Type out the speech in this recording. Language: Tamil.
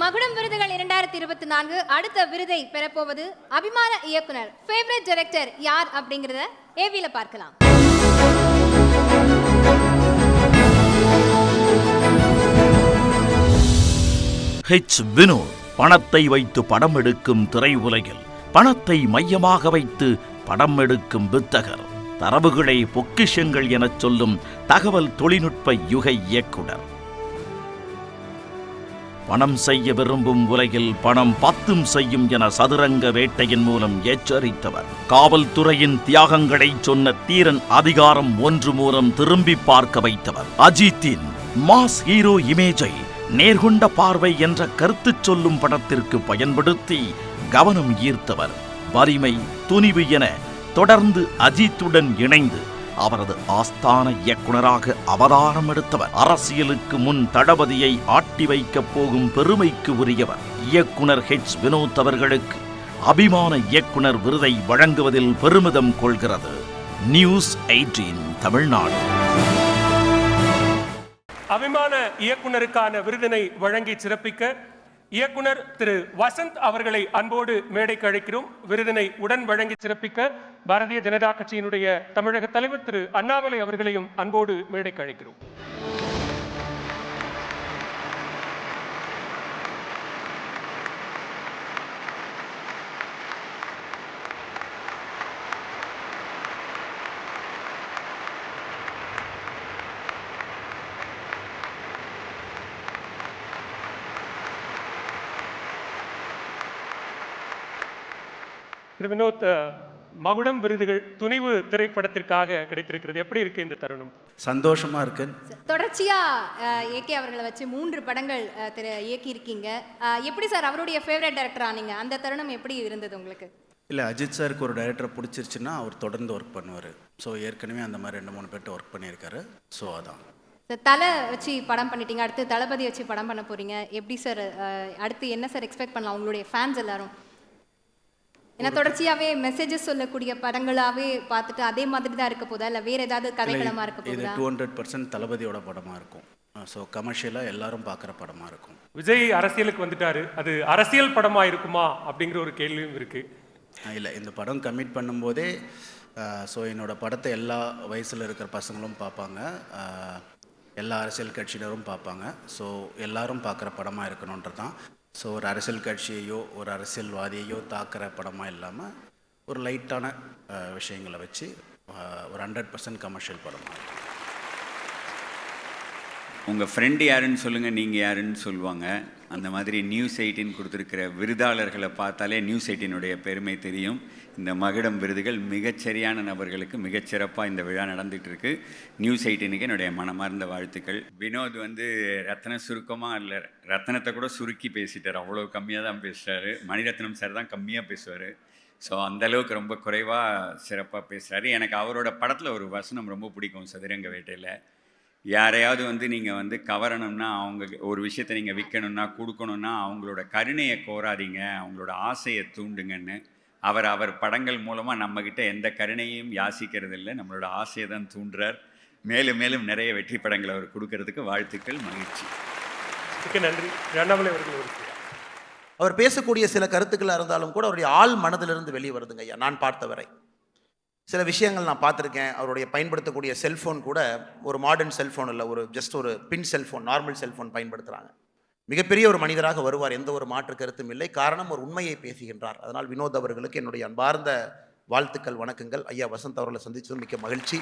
மகுடம் விருதுகள் இரண்டாயிரத்தி இருபத்தி நான்கு அடுத்த விருதை பெறப்போவது அபிமான இயக்குனர் ஃபேவரட் டைரக்டர் யார் அப்படிங்கறத ஏவியில் பார்க்கலாம். ஹெச் வினோத் பணத்தை வைத்து படம் எடுக்கும் திரையுலகில் பணத்தை மையமாக வைத்து படம் எடுக்கும் வித்தகர் தரவுகளை பொக்கிஷங்கள் எனச் சொல்லும் தகவல் தொழில்நுட்ப யுக இயக்குனர். பணம் செய்ய விரும்பும் உலகில் பணம் பத்தும் செய்யும் என சதுரங்க வேட்டையின் மூலம் எச்சரித்தவர். காவல்துறையின் தியாகங்களை சொன்ன தீரன் அதிகாரம் ஒன்று மூலம் திரும்பி பார்க்க வைத்தவர். அஜித்தின் மாஸ் ஹீரோ இமேஜை நேர்கொண்ட பார்வை என்ற கருத்து சொல்லும் படத்திற்கு பயன்படுத்தி கவனம் ஈர்த்தவர். வலிமை துணிவு என தொடர்ந்து அஜித்துடன் இணைந்து அவரது ஆஸ்தான இயக்குனராக அவதாரம் எடுத்தவர். அரசியலுக்கு முன் தளபதியை ஆட்டி வைக்கப் போகும் பெருமைக்கு உரியவர். இயக்குனர் ஹெச். வினோத் அவர்களுக்கு அபிமான இயக்குனர் விருதை வழங்குவதில் பெருமிதம் கொள்கிறது. News eighteen Tamil Nadu. அபிமான இயக்குனருக்கான விருதினை வழங்கி சிறப்பிக்க இயக்குனர் திரு வசந்த் அவர்களை அன்போடு மேடைக்கு அழைக்கிறோம். விருதினை உடன் வழங்கி சிறப்பிக்க பாரதிய ஜனதா கட்சியினுடைய தமிழக தலைவர் திரு அண்ணாமலை அவர்களையும் அன்போடு மேடைக்கு அழைக்கிறோம். திரு வினோத் மகுடம் விருதுகள் துணிவு திரைப்படத்திற்காக கிடைத்திருக்கிறது. எப்படி இருக்கு இந்த தருணம்? சந்தோஷமா இருக்கு. தொடர்ச்சியா ஏகே அவர்களை வச்சு மூன்று படங்கள் திரு இயக்கி இருக்கீங்க எப்படி சார் அவருடைய ஃபேவரட் டைரக்டர் ஆனீங்க அந்த தருணம் எப்படி இருந்தது உங்களுக்கு? இல்லை அஜித் சாருக்கு ஒரு டைரக்டரை பிடிச்சிருச்சுன்னா அவர் தொடர்ந்து ஒர்க் பண்ணுவார். ஸோ ஏற்கனவே அந்த மாதிரி ரெண்டு மூணு பேர்ட்ட ஒர்க் பண்ணியிருக்காரு. ஸோ அதான். சார் தலை வச்சு படம் பண்ணிட்டீங்க. அடுத்து தளபதி வச்சு படம் பண்ண போறீங்க. எப்படி சார் அடுத்து என்ன சார் எக்ஸ்பெக்ட் பண்ணலாம்? உங்களுடைய ஃபேன்ஸ் எல்லாரும்? ஏன்னா தொடர்ச்சியாவே மெசேஜஸ் சொல்லக்கூடிய படங்களாவே பார்த்துட்டு அதே மாதிரி தான் இருக்க போதா? இல்ல வேற ஏதாவது கதைக்களமா இருக்க இது போகுதா டூ ஹண்ட்ரட் பர்சன்ட் தளபதியோட படமாக இருக்கும். ஸோ கமர்ஷியலாக எல்லாரும் பார்க்குற படமாக இருக்கும். விஜய் அரசியலுக்கு வந்துட்டாரு. அது அரசியல் படமா இருக்குமா அப்படிங்கிற ஒரு கேள்வியும் இருக்கு. இல்லை இந்த படம் கமிட் பண்ணும்போதே ஸோ என்னோட படத்தை எல்லா வயசில் இருக்கிற பசங்களும் பார்ப்பாங்க. எல்லா அரசியல் கட்சியினரும் பார்ப்பாங்க. ஸோ எல்லாரும் பார்க்குற படமாக இருக்கணுன்றது தான். ஸோ ஒரு அரசியல் கட்சியையோ ஒரு அரசியல்வாதியையோ தாக்குற படமாக இல்லாமல் ஒரு லைட்டான விஷயங்களை வச்சு ஒரு ஹண்ட்ரட் பர்சன்ட் கமர்ஷியல் படமாக இருக்கும் உங்கள் ஃப்ரெண்டு யாருன்னு சொல்லுங்கள் நீங்கள் யாருன்னு சொல்லுவாங்க. அந்த மாதிரி நியூஸ் எயிட்டின் கொடுத்துருக்கிற விருதாளர்களை பார்த்தாலே நியூஸ் எயிட்டினுடைய பெருமை தெரியும். இந்த மகிடம் விருதுகள் மிகச்சரியான நபர்களுக்கு மிகச்சிறப்பாக இந்த விழா நடந்துகிட்டு இருக்கு நியூஸ் எயிட்டினுக்கு என்னுடைய மனமார்ந்த வாழ்த்துக்கள். வினோத் வந்து ரத்ன சுருக்கமாக இல்லை ரத்னத்தை கூட சுருக்கி பேசிட்டார். அவ்வளோ கம்மியாக தான் பேசுகிறாரு மணிரத்னம் சார் தான் கம்மியாக பேசுவார். ஸோ அளவுக்கு ரொம்ப குறைவாக சிறப்பாக பேசுகிறாரு எனக்கு அவரோட படத்தில் ஒரு வசனம் ரொம்ப பிடிக்கும் சதுரங்க வேட்டையில். யாரையாவது வந்து நீங்கள் வந்து கவரணும்னா அவங்க ஒரு விஷயத்தை நீங்கள் விற்கணும்னா கொடுக்கணும்னா அவங்களோட கருணையை கோராதீங்க அவங்களோட ஆசையை தூண்டுங்கன்னு. அவர் அவர் படங்கள் மூலமாக நம்மக்கிட்ட எந்த கருணையும் யாசிக்கிறது இல்லை நம்மளோட ஆசையை தான் தூண்டுறார். மேலும் மேலும் நிறைய வெற்றி படங்களை அவர் கொடுக்கறதுக்கு வாழ்த்துக்கள் மகிழ்ச்சி. மிக்க நன்றி. அண்ணாமலை அவர்கள் அவர் பேசக்கூடிய சில கருத்துக்களாக இருந்தாலும் கூட அவருடைய ஆள் மனதிலிருந்து வெளியே வருதுங்க ஐயா. நான் பார்த்தவரை சில விஷயங்கள் நான் பார்த்துருக்கேன். அவருடைய பயன்படுத்தக்கூடிய செல்ஃபோன் கூட ஒரு மாடர்ன் செல்ஃபோன் இல்லை ஒரு ஜஸ்ட் ஒரு பின் செல்ஃபோன் நார்மல் செல்ஃபோன் பயன்படுத்துகிறாங்க மிகப்பெரிய ஒரு மனிதராக வருவார் எந்த ஒரு மாற்று கருத்தும் இல்லை. காரணம் ஒரு உண்மையை பேசுகின்றார். அதனால் வினோத் அவர்களுக்கு என்னுடைய அன்பார்ந்த வாழ்த்துக்கள் வணக்கங்கள். ஐயா வசந்த் அவர்களை சந்தித்தது மிக்க மகிழ்ச்சி.